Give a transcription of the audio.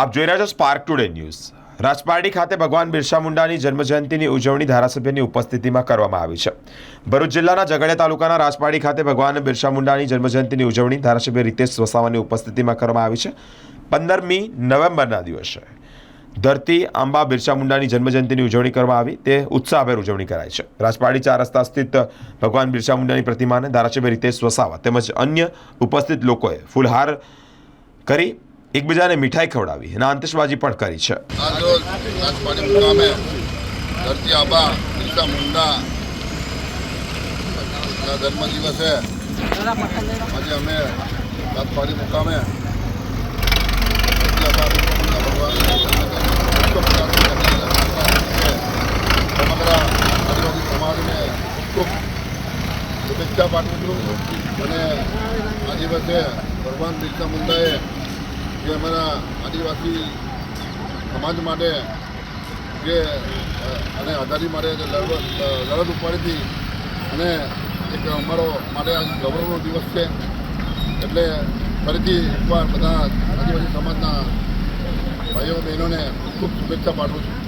આપ જોઈ રહ્યા છો સ્પાર્ક ટુડે ન્યૂઝ રાજપારડી ખાતે ભગવાન બિરસા મુંડાની જન્મજયંતિની ઉજવણી ધારાસભ્યની ઉપસ્થિતિમાં કરવામાં આવી છે. ભરૂચ જિલ્લાના ઝઘડિયા તાલુકાના રાજપારડી ખાતે ભગવાન બિરસા મુંડાની જન્મજયંતિની ઉજવણી ધારાસભ્ય રીતેશ વસાવાની ઉપસ્થિતિમાં કરવામાં આવી છે. પંદરમી નવેમ્બરના દિવસે ધરતી આંબા બિરસા મુંડાની જન્મજયંતિની ઉજવણી કરવામાં આવી. તે ઉત્સાહભેર ઉજવણી કરાય છે. રાજપારડી ચાર રસ્તા સ્થિત ભગવાન બિરસા મુંડાની પ્રતિમાને ધારાસભ્ય રીતેશ વસાવા તેમજ અન્ય ઉપસ્થિત લોકોએ ફૂલહાર કરી એકબીજાને મીઠાઈ ખવડાવી. અને આતશબાજી પણ કરી છે. ધરતી અને આ દિવસે ભગવાન બિરસા મુંડાએ જે અમારા આદિવાસી સમાજ માટે જે અને આઝાદી માટે જે લડત ઉપાડી હતી અને એક અમારો માટે આજ ગૌરવનો દિવસ છે. એટલે ફરીથી એકવાર બધા આદિવાસી સમાજના ભાઈઓ, બહેનોને ખૂબ શુભેચ્છા પાઠવું છું.